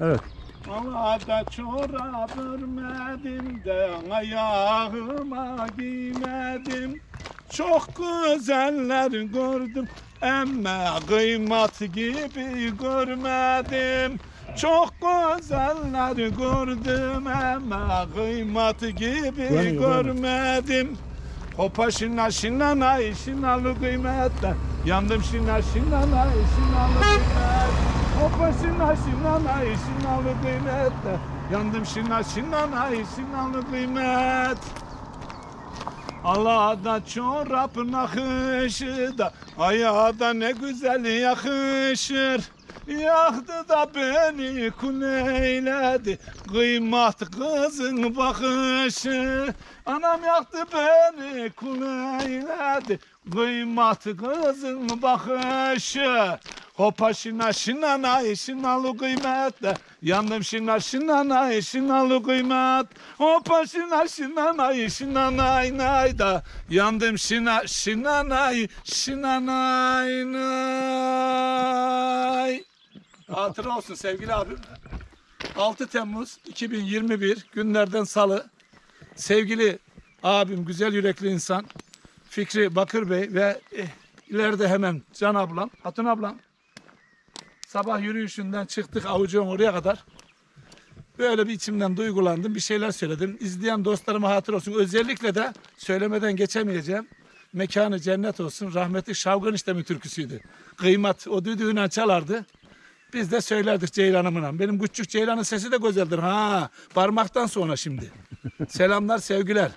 Evet. Havada çorap örmedim de ayağıma giymedim. Çok güzeller gördüm ama kıymat gibi görmedim. Çok güzeller gördüm ama kıymat gibi Güveniyor, görmedim. Hopa şina şina nay şinalı kıymetle Yandım şina şina nay şinalı kıymet Hopa şina şina nay şinalı kıymetle Yandım şina şina nay şinalı kıymet. Allah'da çorap nakışı da Ayağa da ne güzel yakışır. Yaktı da beni kuleyledi Kıymat kızın bakışı. Anam yaktı beni kuleyledi Kıymat kızın bakışı Hopa şina şina nay şinalı kıymetle Yandım şina şina nay şinalı kıymet Hopa şina şina nay şina nay nay da. Yandım şina şina nay şina nay nay. Hatıra olsun sevgili abim. 6 Temmuz 2021 günlerden salı. Sevgili abim güzel yürekli insan Fikri Bakır Bey ve eh, ileride hemen Can ablam, Hatun ablam sabah yürüyüşünden çıktık avucuğun oraya kadar. Böyle bir içimden duygulandım. Bir şeyler söyledim. İzleyen dostlarıma hatır olsun. Özellikle de söylemeden geçemeyeceğim. Mekanı cennet olsun. Rahmetli Şavgan İşlemi türküsüydü. Kıymat o düdüğüne çalardı. Biz de söylerdik Ceylan'ımla. Benim küçük Ceylan'ın sesi de güzeldir. Ha, parmaktan sonra şimdi. Selamlar, sevgiler.